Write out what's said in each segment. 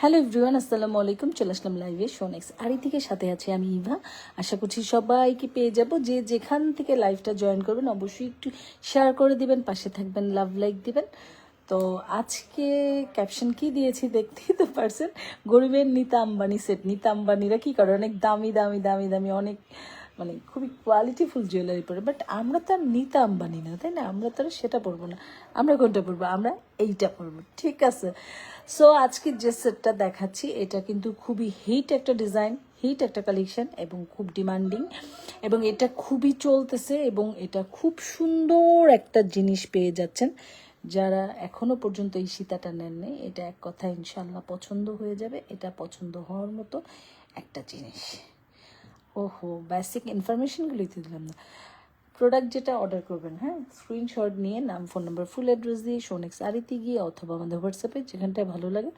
Hello everyone, আসসালামু আলাইকুম, চলে আসলাম লাইভে শোনেক্স আরি থেকে সাথে আছি আমি ইভা। আশা করছি সবাইকে পেয়ে যাব। যে যেখান থেকে লাইভটা জয়েন করবেন, অবশ্যই একটু শেয়ার করে দিবেন, পাশে থাকবেন লাভ লাইক দিবেন। তো আজকে ক্যাপশন কি দিয়েছি দেখতেই তো পারছেন? গরিবের নিতা আম্বানি সেট নিতা আম্বানিরা কি করে? অনেক দামি দামি দামি দামি, অনেক মানে খুবই কোয়ালিটিফুল জুয়েলারি পরে বাট আমরা তো আর নিতা আম্বানি না, তাই না? আমরা তো আর সেটা পরবো না। আমরা কোনটা পরবো? আমরা এইটা পরবো, ঠিক আছে? সো আজকে যে সেটটা দেখাচ্ছি, এটা কিন্তু খুবই হিট একটা ডিজাইন হিট একটা কালেকশন এবং খুব ডিমান্ডিং এবং এটা খুবই চলতেছে এবং এটা খুব সুন্দর একটা জিনিস পেয়ে যাচ্ছেন। যারা এখনও পর্যন্ত এই সীতাটা নেননি, এটা এক কথা ইনশাল্লাহ পছন্দ হয়ে যাবে, এটা পছন্দ হওয়ার মতো একটা জিনিস। ওহো বেসিক ইনফরমেশনগুলোই তো দিলাম না। প্রোডাক্ট যেটা অর্ডার করবেন হ্যাঁ? স্ক্রিনশট নিয়ে নাম ফোন নাম্বার ফুল অ্যাড্রেস দিয়ে সোনেক্স আরিতে গিয়ে অথবা আমাদের হোয়াটসঅ্যাপে যেখানটায় ভালো লাগে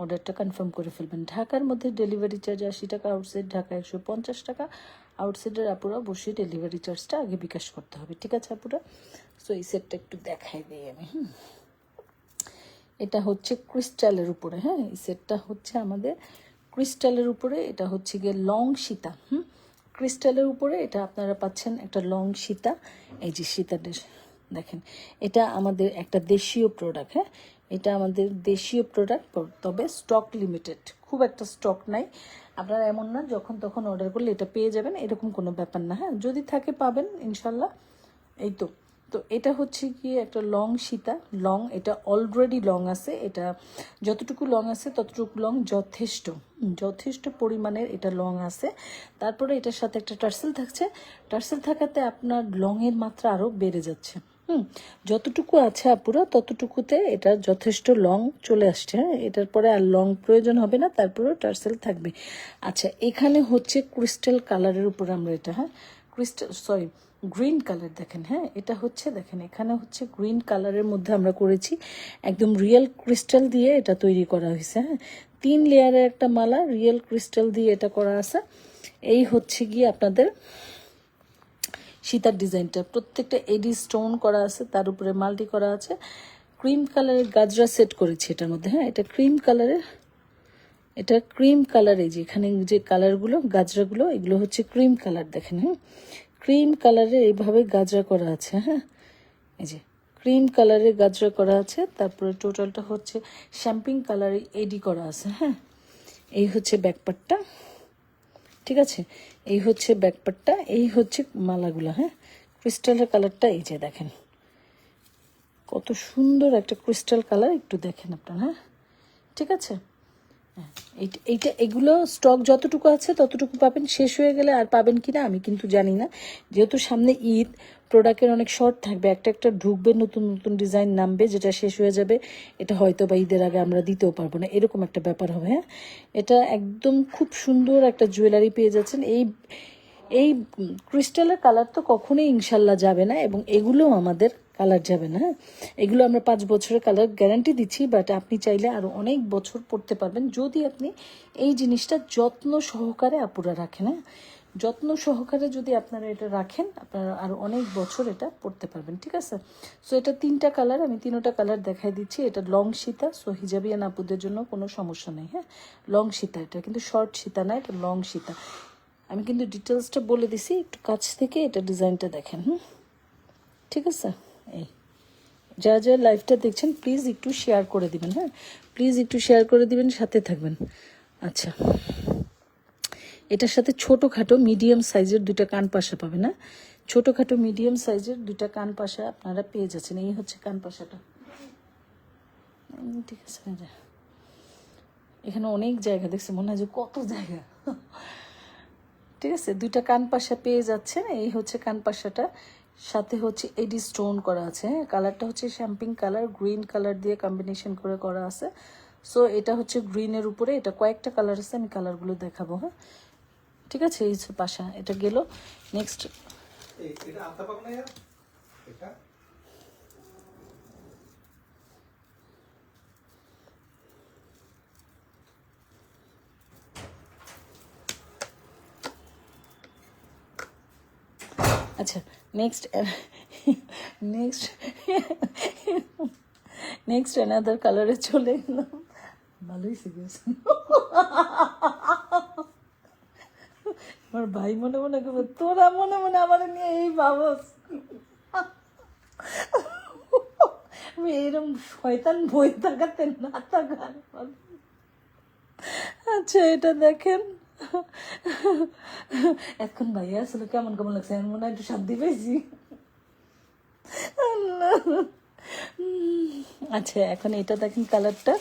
অর্ডারটা কনফার্ম করে ফেলবেন। ঢাকার মধ্যে ডেলিভারি চার্জ আশি টাকা আউটসাইড ঢাকা একশো পঞ্চাশ টাকা আউটসাইডের আপুরা অবশ্যই ডেলিভারি চার্জটা আগে বিকাশ করতে হবে। ঠিক আছে, আপুরা? সো এই সেটটা একটু দেখাই দিই আমি, হুম? এটা হচ্ছে ক্রিস্টালের উপরে হ্যাঁ? এই সেটটা হচ্ছে আমাদের ক্রিস্টালের উপরে, এটা হচ্ছে গিয়ে লং সীতা, হুম? ক্রিস্টালের উপরে এটা আপনারা পাচ্ছেন একটা লং সীতা। এই যে সীতাটা দেখেন, এটা আমাদের একটা দেশীয় প্রোডাক্ট হ্যাঁ? এটা আমাদের দেশীয় প্রোডাক্ট তবে স্টক লিমিটেড খুব একটা স্টক নাই। আপনারা এমন না, যখন তখন অর্ডার করলে এটা পেয়ে যাবেন, এরকম কোনো ব্যাপার না হ্যাঁ? যদি থাকে পাবেন, ইনশাল্লাহ। এই তো তো এটা হচ্ছে কি একটা লং সীতা। লং, এটা অলরেডি লং আছে। এটা যতটুকু লং আছে, ততটুকু লং যথেষ্ট। যথেষ্ট পরিমাণের এটা লং আছে। তারপরে এটার সাথে একটা টার্সেল থাকছে। টার্সেল থাকাতে আপনার লংয়ের মাত্রা আরও বেড়ে যাচ্ছে। হুম, যতটুকু আছে আপুরা, ততটুকুতে এটা যথেষ্ট লং চলে আসছে। হ্যাঁ এটার পরে আর লং প্রয়োজন হবে না, তারপরেও টার্সেল থাকবে। আচ্ছা এখানে হচ্ছে ক্রিস্টাল কালারের উপর আমরা এটা হ্যাঁ ক্রিস্টাল সরি গ্রিন কালার দেখেন হ্যাঁ? এটা হচ্ছে, দেখেন, এখানে হচ্ছে গ্রিন কালারের মধ্যে আমরা করেছি একদম রিয়েল ক্রিস্টাল দিয়ে এটা তৈরি করা হয়েছে হ্যাঁ? তিন লেয়ারের একটা মালা, রিয়েল ক্রিস্টাল দিয়ে এটা করা আছে। এই হচ্ছে গিয়ে আপনাদের সীতার ডিজাইনটা। প্রত্যেকটা এডি স্টোন করা আছে, তার উপরে মাল্টি করা আছে। ক্রিম কালারের গাজরা সেট করেছি এটার মধ্যে হ্যাঁ? এটা ক্রিম কালারের, এটা ক্রিম কালার, এই যে এখানে যে কালারগুলো, গাজরাগুলো, এগুলো হচ্ছে ক্রিম কালার, দেখেন হ্যাঁ? ক্রিম কালারের এইভাবে গাজরা করা আছে হ্যাঁ? এই যে, ক্রিম কালারের গাজরা করা আছে, তারপরে টোটালটা হচ্ছে শ্যাম্পিং কালারে এডি করা আছে হ্যাঁ? এই হচ্ছে ব্যাকপার্টটা ঠিক আছে? এই হচ্ছে ব্যাকপার্টটা এই হচ্ছে মালাগুলো হ্যাঁ? ক্রিস্টালের কালারটা এই যে দেখেন। কত সুন্দর একটা ক্রিস্টাল কালার, একটু দেখেন আপনারা হ্যাঁ? ঠিক আছে? এইটা এগুলো স্টক যতটুকু আছে ততটুকু পাবেন। শেষ হয়ে গেলে আর পাবেন কি না আমি কিন্তু জানি না। যেহেতু সামনে ঈদ প্রোডাক্টের অনেক শর্ট থাকবে। একটা একটা ঢুকবে, নতুন নতুন ডিজাইন নামবে, যেটা শেষ হয়ে যাবে, এটা হয়তো বা ঈদের আগে আমরা দিতেও পারব না। এরকম একটা ব্যাপার হবে হ্যাঁ? এটা একদম খুব সুন্দর একটা জুয়েলারি পেয়ে যাচ্ছেন। এই এই ক্রিস্টালের কালার তো কখনোই ইনশাল্লাহ যাবে না এবং এগুলো আমাদের কালার যাবে না? এগুলো আমরা পাঁচ বছরের কালার গ্যারান্টি দিচ্ছি বাট আপনি চাইলে আরও অনেক বছর পড়তে পারবেন। যদি আপনি এই জিনিসটা যত্ন সহকারে আপুরা রাখেন হ্যাঁ? যত্ন সহকারে যদি আপনারা এটা রাখেন, আপনারা আরও অনেক বছর এটা পড়তে পারবেন, ঠিক আছে? সো এটা তিনটা কালার, আমি তিনোটা কালার দেখাই দিচ্ছি। এটা লং সীতা সো হিজাবিয়ান আপুদের জন্য কোনো সমস্যা নেই হ্যাঁ? লং সীতা, এটা কিন্তু শর্ট সীতা না, এটা লং সীতা। আমি কিন্তু ডিটেলসটা বলে দিছি, একটু কাছ থেকে এটা ডিজাইনটা দেখেন, হুম? ঠিক আছে? যারা যারা লাইভটা দেখছেন প্লিজ একটু শেয়ার করে দিবেন হ্যাঁ? প্লিজ একটু শেয়ার করে দিবেন, সাথে থাকবেন। আচ্ছা। এটার সাথে ছোটোখাটো মিডিয়াম সাইজের দুইটা কান পাশা পাবেন না ছোটোখাটো মিডিয়াম সাইজের দুইটা কান পাশা আপনারা পেয়ে যাচ্ছেন। এই হচ্ছে কান পাশাটা। ঠিক আছে এখানে অনেক জায়গা দেখছে মনে হয় যে কত জায়গা। ঠিক আছে, দুইটা কান পাশা পেয়ে যাচ্ছেন, এই হচ্ছে কান পাশাটা। সাথে হচ্ছে এডি স্টোন করা আছে। কালারটা হচ্ছে শ্যাম্পিং কালার, গ্রিন কালার দিয়ে কম্বিনেশন করে করা আছে। সো এটা হচ্ছে গ্রিনের উপরে, এটা কয়েকটা কালার আছে, আমি কালারগুলো দেখাবো হ্যাঁ? ঠিক আছে, এই পাশা, এটা গেল। নেক্সট এটা? আচ্ছা নেক্সট নেক্সট নেক্সট অ্যানাদার কালারে চলে গেলাম ভালোই শিখেছে আমার ভাই মনে মনে করবে, তোরা মনে মনে আমার নিয়ে এই ভাবস। আমি এরকম শয়তান বই থাকাতে না থাকার আচ্ছা এটা দেখেন। এখন ভাইয়া, আসলে কেমন কেমন লাগছে? আমার মনে হয় একটু শান্তি পেয়েছি। আচ্ছা এখন এটা দেখেন কালারটা।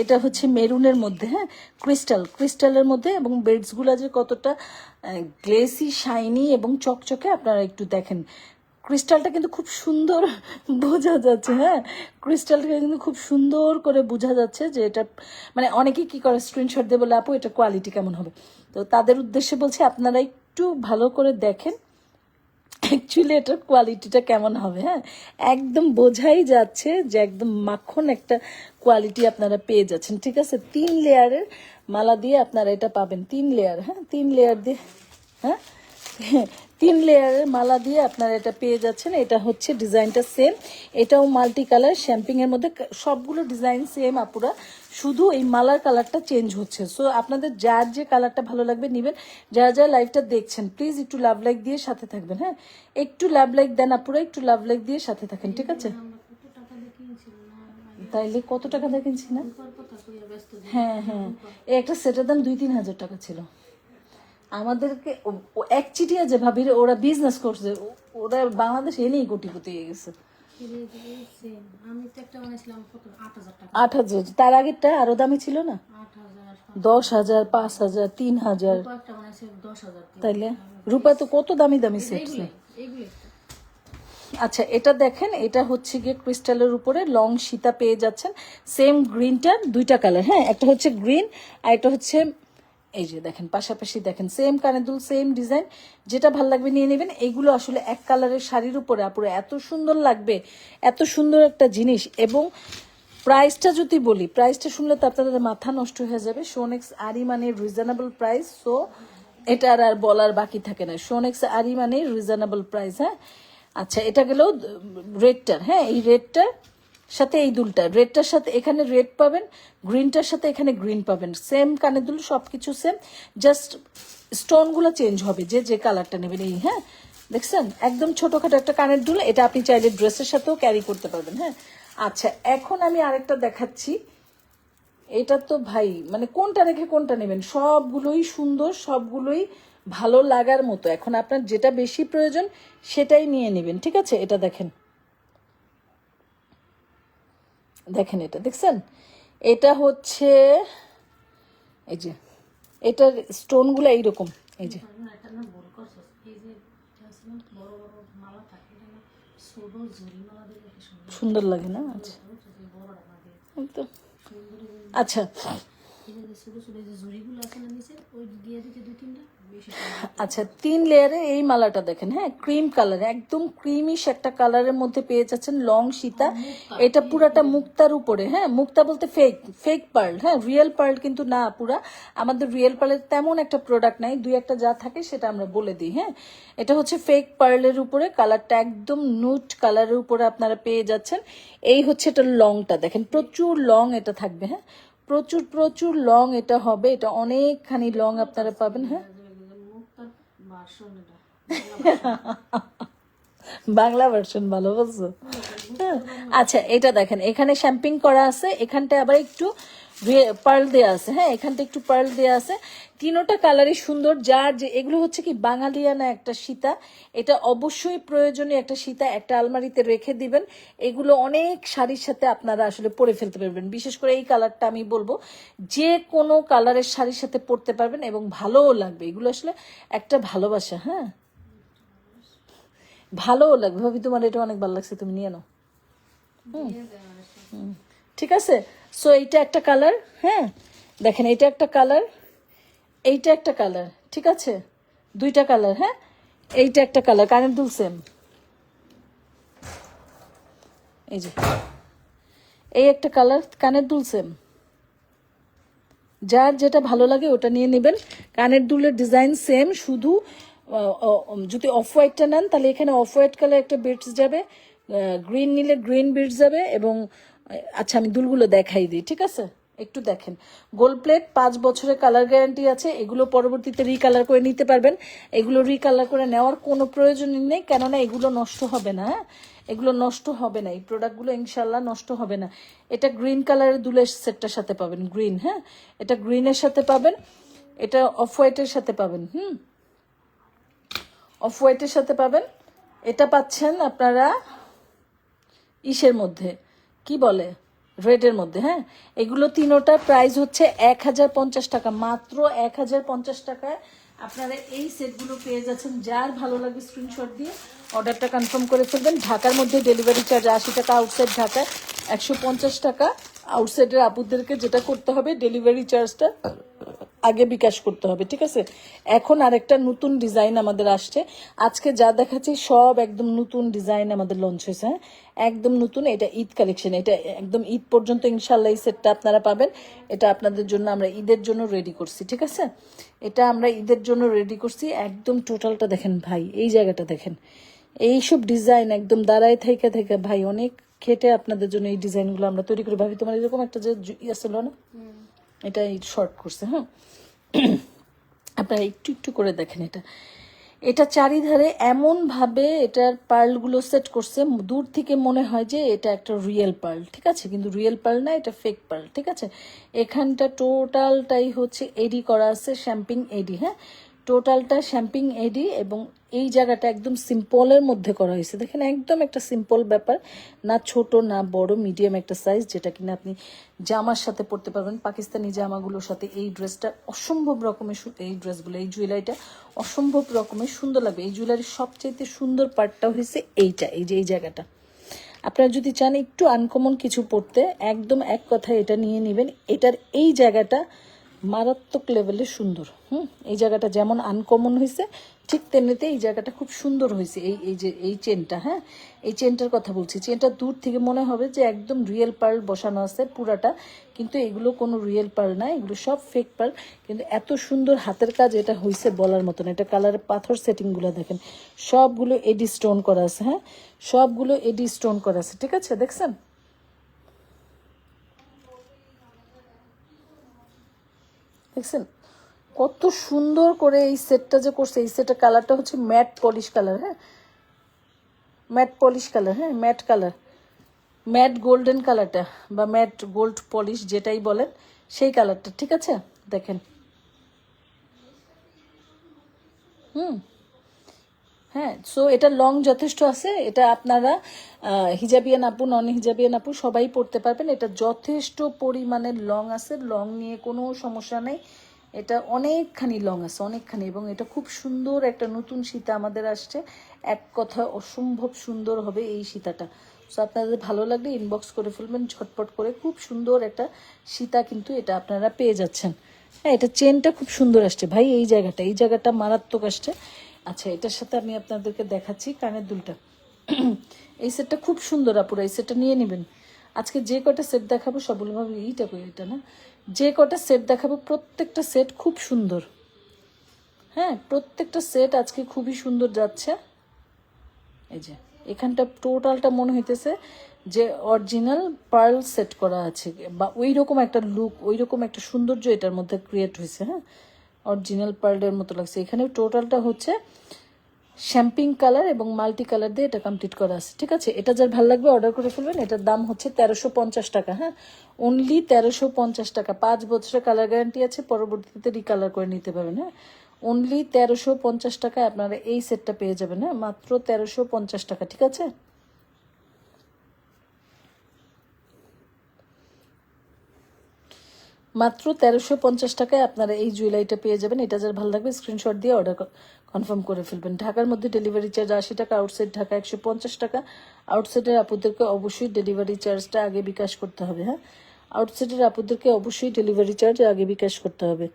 এটা হচ্ছে মেরুনের মধ্যে হ্যাঁ? ক্রিস্টাল, ক্রিস্টালের মধ্যে এবং বেডসগুলো যে কতটা গ্লেসি, শাইনি এবং চকচকে আপনারা একটু দেখেন। ক্রিস্টালটা কিন্তু খুব সুন্দর বোঝা যাচ্ছে হ্যাঁ? ক্রিস্টালটা কিন্তু খুব সুন্দর করে বোঝা যাচ্ছে যে এটা মানে অনেকেই কি করে স্ক্রিনশট দিয়ে বলে, আপু, এটা কোয়ালিটি কেমন হবে? তো তাদের উদ্দেশ্যে বলছি, আপনারা একটু ভালো করে দেখেন অ্যাকচুয়ালি এটার কোয়ালিটিটা কেমন হবে হ্যাঁ? একদম বোঝাই যাচ্ছে যে একদম মাখন একটা কোয়ালিটি আপনারা পেয়ে যাচ্ছেন, ঠিক আছে? তিন লেয়ারের মালা দিয়ে আপনারা এটা পাবেন, তিন লেয়ার হ্যাঁ? তিন লেয়ার দিয়ে হ্যাঁ? তিন লেয়ারের মালা দিয়ে আপনারা এটা পেয়ে যাচ্ছেন। এটা হচ্ছে ডিজাইনটা সেম এটাও মাল্টি কালার শ্যাম্পিং এর মধ্যে সবগুলো ডিজাইন সেম আপুরা। শুধু এই মালার কালারটা চেঞ্জ হচ্ছে। সো আপনাদের যার যে কালারটা ভালো লাগবে নেবেন। যারা যারা লাইভটা দেখছেন প্লিজ একটু লাভ লাইক দিয়ে সাথে থাকবেন হ্যাঁ? একটু লাভ লাইক দেন আপুরা, একটু লাভ লাইক দিয়ে সাথে থাকেন, ঠিক আছে? তাইলে কত টাকা কিনছি না? হ্যাঁ হ্যাঁ। এই একটা সেটের দাম দুই তিন হাজার টাকা ছিল। আমাদেরকে এক চিটিয়া যে ভাবি ওরা বিজনেস করছে ওরা বাংলাদেশ এনেই কোটিপতি হয়ে গেছে। আট হাজার তার আগেরটা আরও দামি ছিল না? দশ হাজার পাঁচ হাজার তিন হাজার। তাইলে? রূপা তো কত দামি দামি সেট। আচ্ছা এটা দেখেন এটা হচ্ছে গিয়ে ক্রিস্টালের উপরে লং সীতা পেয়ে যাচ্ছেন। সেম গ্রিনটার দুইটা কালার হ্যাঁ? একটা হচ্ছে গ্রিন আর একটা হচ্ছে এই যে দেখেন, পাশাপাশি দেখেন সেম কানেদুল সেম ডিজাইন যেটা ভালো লাগবে নিয়ে নেবেন। এইগুলো আসলে এক কালারের শাড়ির উপরে, আপুরে, এত সুন্দর লাগবে, এত সুন্দর একটা জিনিস। এবং প্রাইসটা যদি বলি প্রাইসটা শুনলে তো আপনাদের মাথা নষ্ট হয়ে যাবে। সোনেক্স আরি মানে রিজনেবল প্রাইস সো এটা আর বলার বাকি থাকে না। সোনেক্স আরি মানে রিজনেবল প্রাইস হ্যাঁ? আচ্ছা এটা গেল রেডটার হ্যাঁ? এই রেডটার সাথে এই দুলটা। রেডটার সাথে এখানে রেড পাবেন গ্রিনটার সাথে এখানে গ্রিন পাবেন। সেম কানে দুল, সবকিছু সেম জাস্ট স্টোনগুলো চেঞ্জ হবে যে যে কালারটা নেবেন। এই হ্যাঁ? দেখছেন? একদম ছোটখাটো একটা কানের দুল, এটা আপনি চাইলে ড্রেসের সাথেও ক্যারি করতে পারবেন হ্যাঁ? আচ্ছা এখন আমি আরেকটা দেখাচ্ছি। এটা তো ভাই মানে কোনটা রেখে কোনটা নেবেন? সবগুলোই সুন্দর, সবগুলোই ভালো লাগার মতো। এখন আপনার যেটা বেশি প্রয়োজন, সেটাই নিয়ে নেবেন, ঠিক আছে? এটা দেখেন। দেখেন এটা দেখছেন? এটা হচ্ছে এই যে এটার স্টোনগুলো এইরকম এই যে। সুন্দর লাগে? না? আচ্ছা। আচ্ছা আচ্ছা তিন লেয়ারে এই মালাটা দেখেন হ্যাঁ ক্রিম কালার একদম ক্রিমিশ একটা কালারের মধ্যে পেয়ে যাচ্ছেন লং সীতা। এটা পুরাটা মুক্তার উপরে হ্যাঁ মুক্তা বলতে ফেক ফেক পার্ল হ্যাঁ রিয়েল পার্ল কিন্তু না পুরা। আমাদের রিয়েল পার্লের তেমন একটা প্রোডাক্ট নাই দুই একটা যা থাকে সেটা আমরা বলে দিই হ্যাঁ। এটা হচ্ছে ফেক পার্লের উপরে কালারটা একদম নুট কালারের উপরে আপনারা পেয়ে যাচ্ছেন। এই হচ্ছে এটা লংটা দেখেন প্রচুর লং এটা থাকবে হ্যাঁ। প্রচুর প্রচুর লং এটা হবে। এটা অনেকখানি লং আপনারা পাবেন হ্যাঁ? বাংলা ভার্সন ভালো বলছো। হ্যাঁ। আচ্ছা এটা দেখেন, এখানে শ্যাম্পিং করা আছে এখানটা আবার একটু পার্ল দেওয়া আছে। হ্যাঁ এখানটা একটু পার্ল দেওয়া আছে। তিনোটা কালারই সুন্দর। যার যে, এগুলো হচ্ছে কি বাঙালিয়ানা একটা সীতা। এটা অবশ্যই প্রয়োজনীয় একটা সীতা। একটা আলমারিতে রেখে দিবেন। এগুলো অনেক শাড়ির সাথে আপনারা আসলে পরে ফেলতে পারবেন। বিশেষ করে এই কালারটা আমি বলব, যে কোনো কালারের শাড়ির সাথে পরতে পারবেন এবং ভালোও লাগবে। এগুলো আসলে একটা ভালোবাসা হ্যাঁ? ভালোও লাগবে। ভাবি, তোমার এটা অনেক ভালো লাগছে, তুমি নিয়ে নাও। হুম। ঠিক আছে? সো এইটা একটা কালার হ্যাঁ? দেখেন, এইটা একটা কালার এইটা একটা কালার ঠিক আছে? দুইটা কালার হ্যাঁ? এইটা একটা কালার কানের দুল সেম এই যে। এই একটা কালার কানের দুল সেম যার যেটা ভালো লাগে, ওটা নিয়ে নেবেন। কানের দুলের ডিজাইন সেম শুধু যদি অফ হোয়াইটটা নেন, তাহলে এখানে অফ হোয়াইট কালার একটা বিটস যাবে গ্রিন নিলে গ্রিন বিটস যাবে এবং আচ্ছা আমি দুলগুলো দেখাই দিই, ঠিক আছে? একটু দেখেন। গোল্ড প্লেট, পাঁচ বছরের কালার গ্যারান্টি আছে, এগুলো পরবর্তীতে রিকালার করে নিতে পারবেন। এগুলো রিকালার করে নেওয়ার কোনো প্রয়োজনই নেই, কেননা এগুলো নষ্ট হবে না হ্যাঁ? এগুলো নষ্ট হবে না, এই প্রোডাক্টগুলো ইনশাল্লাহ নষ্ট হবে না। এটা গ্রিন কালারের দুলের সেটটার সাথে পাবেন, গ্রিন হ্যাঁ? এটা গ্রিনের সাথে পাবেন, এটা অফ হোয়াইটের সাথে পাবেন, হুম? অফ হোয়াইটের সাথে পাবেন। এটা পাচ্ছেন আপনারা ইসের মধ্যে। কি বলে? রেডের মধ্যে হ্যাঁ? এগুলো তিনোটার প্রাইস হচ্ছে এক হাজার পঞ্চাশ টাকা। মাত্র এক হাজার পঞ্চাশ টাকায় আপনারা এই সেটগুলো পেয়ে যাচ্ছেন। যার ভালো লাগে স্ক্রিনশট দিয়ে অর্ডারটা কনফার্ম করে ফেলবেন। ঢাকার মধ্যে ডেলিভারি চার্জ আশি টাকা আউটসাইড ঢাকায় একশো পঞ্চাশ টাকা। আউটসাইডের আপুদেরকে যেটা করতে হবে ডেলিভারি চার্জটা আগে বিকাশ করতে হবে, ঠিক আছে? এখন আরেকটা নতুন ডিজাইন আমাদের আসছে। আজকে যা দেখাচ্ছি সব একদম নতুন ডিজাইন আমাদের লঞ্চ হয়েছে হ্যাঁ? একদম নতুন, এটা ঈদ কালেকশন এটা একদম ঈদ পর্যন্ত ইনশাল্লাহ এই সেটটা আপনারা পাবেন। এটা আপনাদের জন্য আমরা ঈদের জন্য রেডি করছি, ঠিক আছে? এটা আমরা ঈদের জন্য রেডি করছি। একদম টোটালটা দেখেন ভাই, এই জায়গাটা দেখেন। এইসব ডিজাইন একদম দাঁড়ায় থেকে থেকে ভাই, অনেক খেটে আপনাদের জন্য এই ডিজাইনগুলো আমরা তৈরি করি। ভাবি, তোমার এরকম একটা যে ইয়ে ছিল না? এটা শর্ট করছে হ্যাঁ? আপনারা একটু একটু করে দেখেন এটা। এটা চারিধারে এমনভাবে এটার পার্লগুলো সেট করছে, দূর থেকে মনে হয় যে এটা একটা রিয়েল পার্ল ঠিক আছে? কিন্তু রিয়েল পার্ল না, এটা ফেক পার্ল ঠিক আছে? এখানটা টোটালটাই হচ্ছে এডি করা আছে শ্যাম্পিং এডি হ্যাঁ? টোটালটা শ্যাম্পিং এডি এবং এই জায়গাটা একদম সিম্পলের মধ্যে করা হয়েছে। দেখেন, একদম একটা সিম্পল ব্যাপার। না ছোট, না বড়, মিডিয়াম একটা সাইজ, যেটা কিনা আপনি জামার সাথে পরতে পারবেন। পাকিস্তানি জামাগুলোর সাথে এই ড্রেসটা অসম্ভব রকমের এই ড্রেসগুলো, এই জুয়েলারিটা অসম্ভব রকমের সুন্দর লাগবে। এই জুয়েলারির সবচাইতে সুন্দর পার্টটা হয়েছে এইটা, এই যে এই জায়গাটা। আপনারা যদি চান একটু আনকমন কিছু পড়তে একদম এক কথায় এটা নিয়ে নেবেন। এটার এই জায়গাটা মারাত্মক লেভেলে সুন্দর, হুম? এই জায়গাটা যেমন আনকমন হয়েছে ঠিক তেমনিতে এই জায়গাটা খুব সুন্দর হয়েছে এই এই যে, এই চেনটা হ্যাঁ? এই চেনটার কথা বলছি চেনটা দূর থেকে মনে হবে যে একদম রিয়েল পার্ল বসানো আছে পুরাটা, কিন্তু এগুলো কোনো রিয়েল পার্ল না, এগুলো সব ফেক পার্ল কিন্তু এত সুন্দর হাতের কাজ এটা হয়েছে বলার মতন। এটা কালারের পাথর সেটিংগুলো দেখেন, সবগুলো এডি স্টোন করা আছে হ্যাঁ? সবগুলো এডি স্টোন করা আছে, ঠিক আছে? দেখছেন? দেখছেন? কত সুন্দর করে এই সেটটা যে করছে, এই সেটের কালারটা হচ্ছে ম্যাট পলিশ কালার হ্যাঁ? ম্যাট পলিশ কালার হ্যাঁ? ম্যাট কালার ম্যাট গোল্ডেন কালারটা বা ম্যাট গোল্ড পলিশ যেটাই বলেন, সেই কালারটা ঠিক আছে? দেখেন। হুম। হ্যাঁ সো এটা লং যথেষ্ট আছে এটা আপনারা আহ, হিজাবিয়ান আপু নন হিজাবিয়ান আপু সবাই পড়তে পারবেন এটা যথেষ্ট পরিমাণে লং আছে লং নিয়ে কোনো সমস্যা নেই এটা অনেকখানি লং আছে অনেকখানি এবং এটা খুব সুন্দর একটা নতুন সীতা আমাদের আসছে এক কথা অসম্ভব সুন্দর হবে এই সীতাটা সো আপনাদের ভালো লাগলে ইনবক্স করে ফেলবেন ঝটপট করে খুব সুন্দর একটা সীতা কিন্তু এটা আপনারা পেয়ে যাচ্ছেন হ্যাঁ এটা চেনটা খুব সুন্দর আসছে ভাই এই জায়গাটা এই জায়গাটা মারাত্মক আসছে আচ্ছা এটার সাথে আমি আপনাদেরকে দেখাচ্ছি কানের দুলটা। এই সেটটা খুব সুন্দর আপুরা, এই সেটটা নিয়ে নেবেন। আজকে যে কটা সেট দেখাবো সবগুলো ভাবে এইটা কই, এটা না? যে কটা সেট দেখাবো, প্রত্যেকটা সেট খুব সুন্দর। হ্যাঁ প্রত্যেকটা সেট আজকে খুবই সুন্দর যাচ্ছে। এই যে, এখানটা টোটালটা মনে হইতেছে যে অরিজিনাল পার্ল সেট করা আছে, বা ওই রকম একটা লুক ওই রকম একটা সৌন্দর্য এটার মধ্যে ক্রিয়েট হয়েছে হ্যাঁ? অরিজিনাল পার্লের মতো লাগছে। এখানে টোটালটা হচ্ছে শ্যাম্পিং কালার এবং মাল্টি কালার দিয়ে এটা কমপ্লিট করা আছে, ঠিক আছে? এটা যার ভালো লাগবে অর্ডার করে ফেলবেন, এটার দাম হচ্ছে তেরোশো পঞ্চাশ টাকা হ্যাঁ? অনলি তেরোশো পঞ্চাশ টাকা। পাঁচ বছরের কালার গ্যারান্টি আছে, পরবর্তীতে রিকালার করে নিতে পারবেন হ্যাঁ? অনলি তেরোশো পঞ্চাশ টাকায় আপনারা এই সেটটা পেয়ে যাবেন হ্যাঁ? মাত্র তেরোশো পঞ্চাশ টাকা, ঠিক আছে? মাত্র তেরোশো পঞ্চাশ টাকায় আপনারা এই জুয়েলারিটা পেয়ে যাবেন। এটা যার ভালো লাগবে স্ক্রিনশট দিয়ে অর্ডার কনফার্ম করে ফেলবেন। ঢাকার মধ্যে ডেলিভারি চার্জ আশি টাকা আউটসাইড ঢাকা একশো পঞ্চাশ টাকা। আউটসাইডের আপুদেরকে অবশ্যই ডেলিভারি চার্জটা আগে বিকাশ করতে হবে হ্যাঁ? আউটসাইডের আপুদেরকে অবশ্যই ডেলিভারি চার্জ আগে বিকাশ করতে হবে।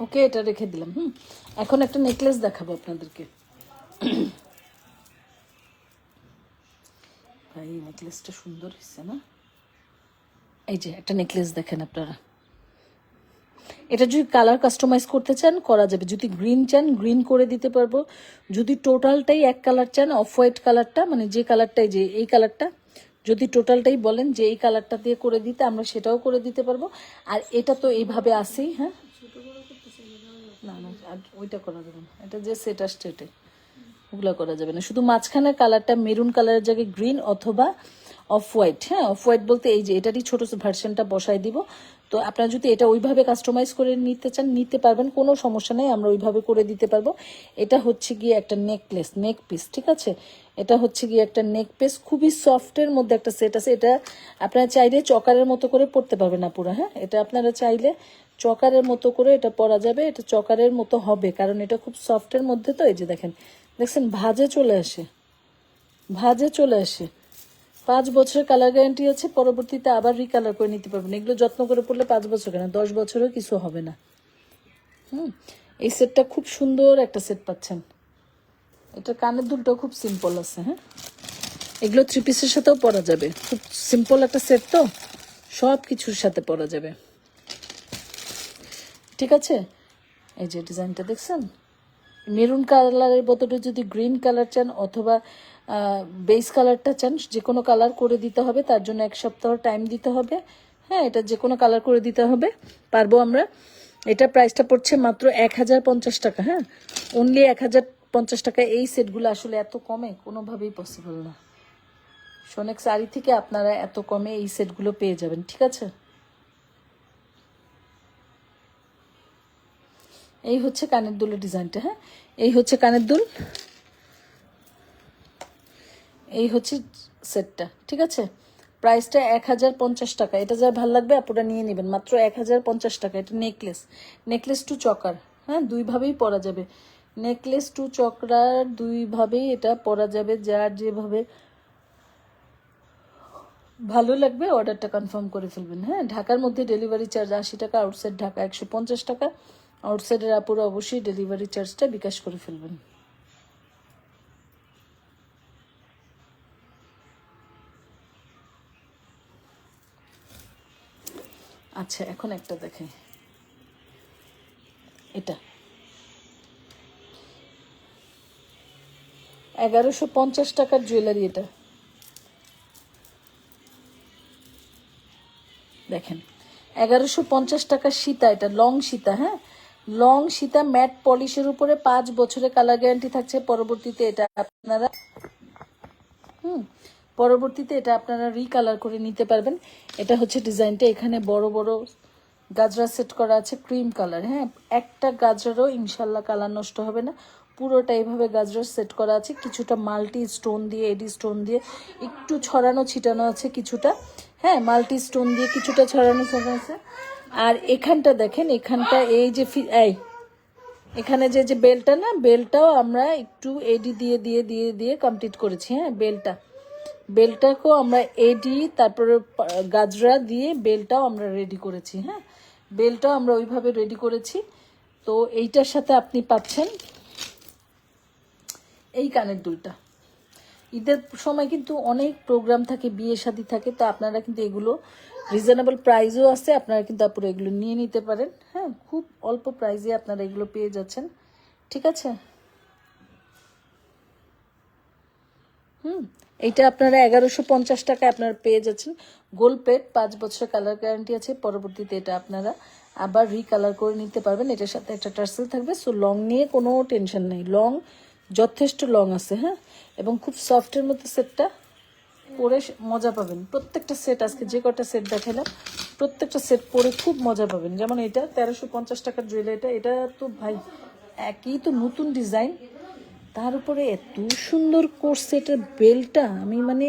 ওকে এটা রেখে দিলাম, হুম? এখন একটা নেকলেস দেখাবো আপনাদেরকে। ভাই নেকলেসটা সুন্দর হয়েছে না? এই যে, একটা নেকলেস দেখেন আপনারা। এটা যদি কালার কাস্টমাইজ করতে চান, করা যাবে। যদি গ্রিন চান গ্রিন করে দিতে পারব। যদি টোটালটাই এক কালার চান অফ হোয়াইট কালারটা মানে যে কালারটাই যে, এই কালারটা যদি টোটালটাই বলেন যে এই কালারটা দিয়ে করে দিতে, আমরা সেটাও করে দিতে পারব। আর এটা তো এইভাবে আসেই হ্যাঁ? না না, আর ওইটা করা যাবে না। এটা যে সেট আসছে ওগুলো করা যাবে না। শুধু মাঝখানের কালারটা মেরুন কালারের জায়গায় গ্রিন অথবা অফ হোয়াইট হ্যাঁ? অফ হোয়াইট বলতে এই যে এটারই ছোট ভার্সনটা বসাই দিব। তো আপনারা যদি এটা ওইভাবে কাস্টমাইজ করে নিতে চান, নিতে পারবেন। কোনো সমস্যা নেই, আমরা ওইভাবে করে দিতে পারব। এটা হচ্ছে গিয়ে একটা নেকলেস নেক পিস ঠিক আছে? এটা হচ্ছে গিয়ে একটা নেক পিস খুবই সফটের মধ্যে একটা সেট আছে। এটা আপনারা চাইলে চকারের মতো করে পড়তে পারবেন না পুরো হ্যাঁ? এটা আপনারা চাইলে চকারের মতো করে এটা পরা যাবে, এটা চকারের মতো হবে, কারণ এটা খুব সফটের মধ্যে তো, এই যে দেখেন। দেখছেন, ভাজে চলে আসে। ভাজে চলে আসে। পাঁচ বছরের কালার গ্যারান্টি আছে, পরবর্তীতে আবার রিকালার করে নিতে পারবেন। এগুলো যত্ন করে পড়লে পাঁচ বছর কেন? দশ বছরও কিছু হবে না। হুম? এই সেটটা খুব সুন্দর একটা সেট পাচ্ছেন। এটা কানের দুলটাও খুব সিম্পল আছে হ্যাঁ? এগুলো থ্রি পিসের সাথেও পরা যাবে। খুব সিম্পল একটা সেট তো সব কিছুর সাথে পরা যাবে। ঠিক আছে? এই যে ডিজাইনটা দেখছেন? মেরুন কালারের বদলে যদি গ্রিন কালার চান অথবা বেস কালারটা চান যে কোনো কালার করে দিতে হবে, তার জন্য এক সপ্তাহ টাইম দিতে হবে। হ্যাঁ এটা যে কোনো কালার করে দিতে হবে। পারব আমরা। এটা প্রাইসটা পড়ছে মাত্র এক হাজার পঞ্চাশ টাকা হ্যাঁ? অনলি এক হাজার পঞ্চাশ টাকা এই সেটগুলো আসলে এত কমে, কোনোভাবেই পসিবল না। সোনেক শাড়ি থেকে আপনারা এত কমে এই সেটগুলো পেয়ে যাবেন, ঠিক আছে? এই হচ্ছে কানের দুলের ডিজাইনটা হ্যাঁ? এই হচ্ছে কানের দুল। এই হচ্ছে সেটটা, ঠিক আছে? প্রাইসটা এক হাজার পঞ্চাশ টাকা। এটা যার ভালো লাগবে আপনারা নিয়ে নেবেন। মাত্র এক হাজার পঞ্চাশ টাকা। এটা নেকলেস। নেকলেস টু চকার হ্যাঁ? দুইভাবেই পরা যাবে। নেকলেস টু চকরার দুইভাবেই এটা পরা যাবে। যার যেভাবে ভালো লাগবে অর্ডারটা কনফার্ম করে ফেলবেন হ্যাঁ? ঢাকার মধ্যে ডেলিভারি চার্জ আশি টাকা, আউটসাইড ঢাকা একশো পঞ্চাশ টাকা। আউটসাইডের আপুরা অবশ্যই ডেলিভারি চার্জটা বিকাশ করে ফেলবেন। আচ্ছা এখন একটা দেখে। এটা। এগারোশো পঞ্চাশ টাকার জুয়েলারি এটা। দেখেন। এগারোশো পঞ্চাশ টাকার সীতা, এটা লং সীতা হ্যাঁ? লং সীতা ম্যাট পলিশের উপরে পাঁচ বছরের কালার গ্যারান্টি থাকছে। পরবর্তীতে এটা আপনারা, হুম, পরবর্তীতে এটা আপনারা রিকালার করে নিতে পারবেন। এটা হচ্ছে ডিজাইনটা। এখানে বড় বড় গাজরা সেট করা আছে ক্রিম কালার হ্যাঁ একটা গাজরারও ইনশাল্লাহ কালার নষ্ট হবে না। পুরোটা এইভাবে গাজরা সেট করা আছে। কিছুটা মাল্টি স্টোন দিয়ে, এডি স্টোন দিয়ে, একটু ছড়ানো ছিটানো আছে কিছুটা। হ্যাঁ মাল্টি স্টোন দিয়ে কিছুটা ছড়ানো ছিটানো আছে। আর এখানটা দেখেন, এখানটা এই যে এই, এখানে যে যে বেলটা না, বেলটাও আমরা একটু এডি দিয়ে দিয়ে দিয়ে দিয়ে কমপ্লিট করেছি হ্যাঁ বেলটা। বেলটাকেও আমরা এডি তারপরে গাজরা দিয়ে বেলটাও আমরা রেডি করেছি হ্যাঁ। বেলটাও আমরা ওইভাবে রেডি করেছি। তো এইটার সাথে আপনি পাচ্ছেন এই কানের দুলটা। ঈদের সময় কিন্তু অনেক প্রোগ্রাম থাকে, বিয়ে শাদী থাকে, তো আপনারা কিন্তু এগুলো রিজনেবল প্রাইসও আছে, আপনারা কিন্তু আপুরো এগুলো নিয়ে নিতে পারেন। হ্যাঁ খুব অল্প প্রাইসে আপনারা এগুলো পেয়ে যাচ্ছেন। ঠিক আছে? হুম, এইটা আপনারা এগারোশো পঞ্চাশ টাকায় আপনারা পেয়ে যাচ্ছেন। গোল প্লেট পাঁচ বছর কালার গ্যারান্টি আছে, পরবর্তীতে এটা আপনারা আবার রিকালার করে নিতে পারবেন। এটার সাথে একটা টার্সেল থাকবে সো লং নিয়ে কোনো টেনশন নেই। লং যথেষ্ট লং আছে হ্যাঁ? এবং খুব সফটের মধ্যে সেটটা পরে মজা পাবেন। প্রত্যেকটা সেট আজকে যে কটা সেট দেখালাম, প্রত্যেকটা সেট পরে খুব মজা পাবেন। যেমন এটা তেরোশো পঞ্চাশ টাকার জুয়েলারিটা এটা এটা তো ভাই একই তো নতুন ডিজাইন তার উপরে এত সুন্দর করছে এটার বেলটা, আমি মানে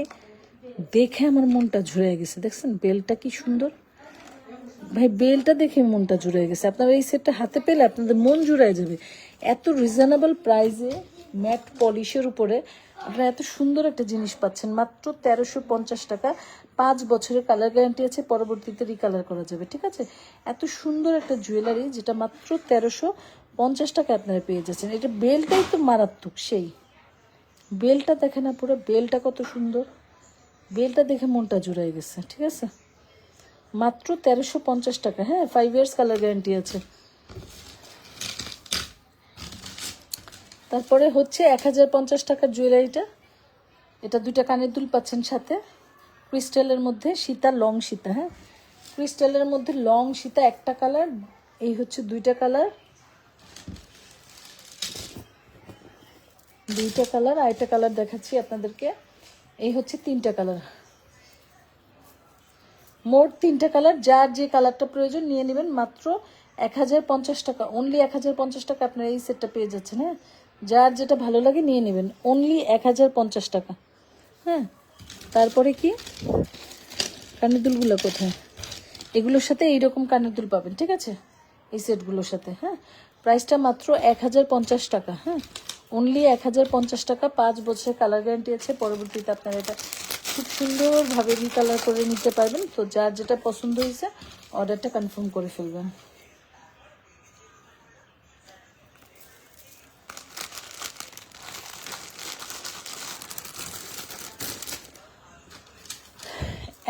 দেখে আমার মনটা ঝুরে গেছে। দেখছেন, বেলটা কি সুন্দর। ভাই, বেলটা দেখে মনটা জুড়ে গেছে। আপনারা এই সেটটা হাতে পেলে আপনাদের মন জুড়ায় যাবে। এত রিজনেবল প্রাইসে ম্যাট পলিশের উপরে আপনারা এত সুন্দর একটা জিনিস পাচ্ছেন। মাত্র তেরোশো পঞ্চাশ টাকা। পাঁচ বছরের কালার গ্যারান্টি আছে, পরবর্তীতে রিকালার করা যাবে, ঠিক আছে? এত সুন্দর একটা জুয়েলারি যেটা মাত্র তেরোশো পঞ্চাশ টাকা আপনারা পেয়ে যাচ্ছেন। এটা বেলটাই তো মারাত্মক, সেই। বেলটা দেখে না পুরো বেলটা কত সুন্দর। বেলটা দেখে মনটা জুড়াই গেছে, ঠিক আছে? মাত্র তেরোশো পঞ্চাশ টাকা হ্যাঁ? ফাইভ ইয়ার্স কালার গ্যারান্টি আছে। তারপরে হচ্ছে এক হাজার পঞ্চাশ টাকার জুয়েলারিটা। এটা দুইটা কানের দুল পাচ্ছেন সাথে। ক্রিস্টালের মধ্যে সীতা, লং সীতা হ্যাঁ? ক্রিস্টালের মধ্যে লং সীতা একটা কালার, এই হচ্ছে দুইটা কালার। দুইটা কালার, আরেকটা কালার দেখাচ্ছি আপনাদেরকে। এই হচ্ছে তিনটা কালার। মোট তিনটা কালার, যার যে কালারটা প্রয়োজন নিয়ে নেবেন মাত্র এক হাজার পঞ্চাশ টাকা অনলি এক হাজার পঞ্চাশ টাকা আপনারা এই সেটটা পেয়ে যাচ্ছেন হ্যাঁ? যার যেটা ভালো লাগে নিয়ে নেবেন। অনলি এক হাজার পঞ্চাশ টাকা। হ্যাঁ? তারপরে কি? কানের দুলগুলো কোথায়? এগুলোর সাথে এইরকম কানের দুল পাবেন, ঠিক আছে? এই সেটগুলোর সাথে হ্যাঁ? প্রাইসটা মাত্র এক হাজার পঞ্চাশ টাকা হ্যাঁ? অনলি এক হাজার পঞ্চাশ টাকা, পাঁচ বছরের কালার গ্যারান্টি আছে, পরবর্তীতে আপনারা এটা খুব সুন্দরভাবে রিকালার করে নিতে পারবেন। তো যার যেটা পছন্দ হয়েছে অর্ডারটা কনফার্ম করে ফেলবেন।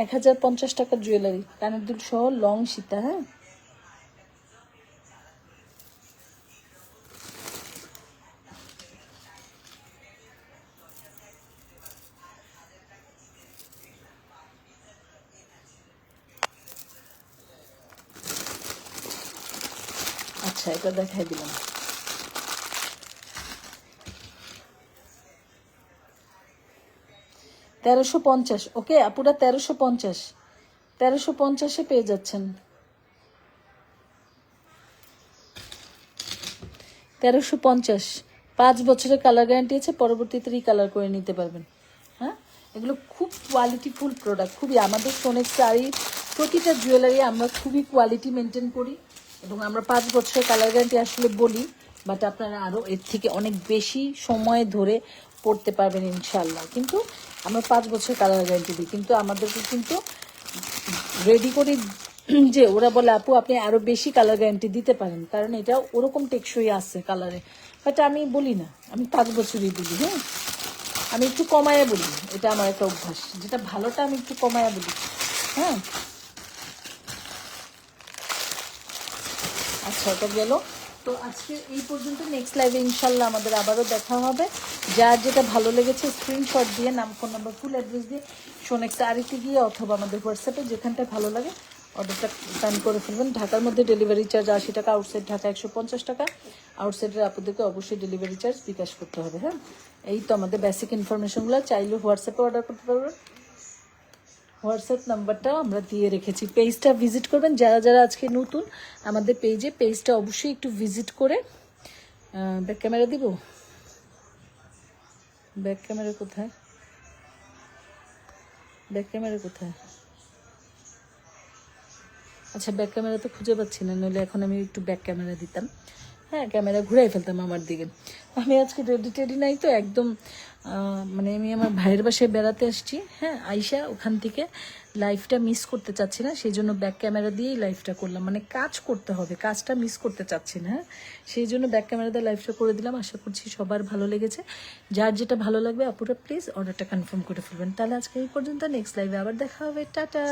এক হাজার পঞ্চাশ টাকার জুয়েলারি কানের দুল সহ লং সীতা হ্যাঁ? আচ্ছা এটা দেখাই দিলাম। তেরোশো পঞ্চাশ, ওকে? আপুরা তেরোশো পঞ্চাশ। তেরোশো পঞ্চাশে পেয়ে যাচ্ছেন। তেরোশো পঞ্চাশ। পাঁচ বছরের কালার গ্যারান্টি আছে পরবর্তীতে রিকালার করে নিতে পারবেন। হ্যাঁ? এগুলো খুব কোয়ালিটিফুল প্রোডাক্ট খুবই আমাদের সোনেক শাড়ি, প্রতিটা জুয়েলারি আমরা খুবই কোয়ালিটি মেনটেন করি এবং আমরা পাঁচ বছরের কালার গ্যারান্টি আসলে বলি বাট আপনারা আরও এর থেকে অনেক বেশি সময় ধরে পড়তে পারবেন ইনশাল্লাহ কিন্তু আমরা পাঁচ বছরের কালার গ্যারান্টি দিই। কিন্তু আমাদেরকে কিন্তু রেডি করে যে ওরা বলে, আপু, আপনি আরও বেশি কালার গ্যারান্টি দিতে পারেন। কারণ এটা ওরকম টেকসই আছে কালারে বাট আমি বলি না। আমি পাঁচ বছরই বলি হ্যাঁ? আমি একটু কমায়া বলি। এটা আমার একটা অভ্যাস। যেটা ভালোটা আমি একটু কমায়া বলি হ্যাঁ? আচ্ছা ওটা গেল। তো আজকে এই পর্যন্ত নেক্সট লাইভে ইনশাল্লাহ আমাদের আবারও দেখা হবে। যার যেটা ভালো লেগেছে স্ক্রিনশট দিয়ে, নাম ফোন নাম্বার ফুল অ্যাড্রেস দিয়ে সোনেক্স আরিতে গিয়ে অথবা আমাদের হোয়াটসঅ্যাপে যেখানটায় ভালো লাগে অর্ডারটা প্ল্যান করে ফেলবেন। ঢাকার মধ্যে ডেলিভারি চার্জ আশি টাকা আউটসাইড ঢাকা একশো পঞ্চাশ টাকা। আউটসাইডের আপনাদেরকে অবশ্যই ডেলিভারি চার্জ বিকাশ করতে হবে হ্যাঁ? এই তো আমাদের বেসিক ইনফরমেশনগুলো চাইলে হোয়াটসঅ্যাপে অর্ডার করতে পারবেন। হোয়াটসঅ্যাপ নাম্বারটাও আমরা দিয়ে রেখেছি। পেজটা ভিজিট করবেন। যারা যারা আজকে নতুন আমাদের পেজে পেজটা অবশ্যই একটু ভিজিট করে ব্যাক ক্যামেরা দিব? ব্যাক ক্যামেরা কোথায়? ব্যাক ক্যামেরা কোথায়? আচ্ছা ব্যাক ক্যামেরা তো খুঁজে পাচ্ছি না, নইলে এখন আমি একটু ব্যাক ক্যামেরা দিতাম। হ্যাঁ ক্যামেরা ঘুরাই ফেলতাম আমার দিকে। আমি আজকে রেডি টেডি নাই তো, একদম মানে আমি আমার ভাইয়ের বাসায় বেড়াতে আসছি। হ্যাঁ আইসা ওখান থেকে লাইফটা মিস করতে চাচ্ছি না সেই জন্য ব্যাক ক্যামেরা দিয়েই লাইফটা করলাম। মানে কাজ করতে হবে, কাজটা মিস করতে চাচ্ছি না হ্যাঁ। সেই জন্য ব্যাক ক্যামেরা দিয়ে লাইফটা করে দিলাম। আশা করছি সবার ভালো লেগেছে। যার যেটা ভালো লাগবে আপুরা প্লিজ অর্ডারটা কনফার্ম করে ফেলবেন। তাহলে আজকে এই পর্যন্ত নেক্সট লাইভে আবার দেখা হবে। টাটা!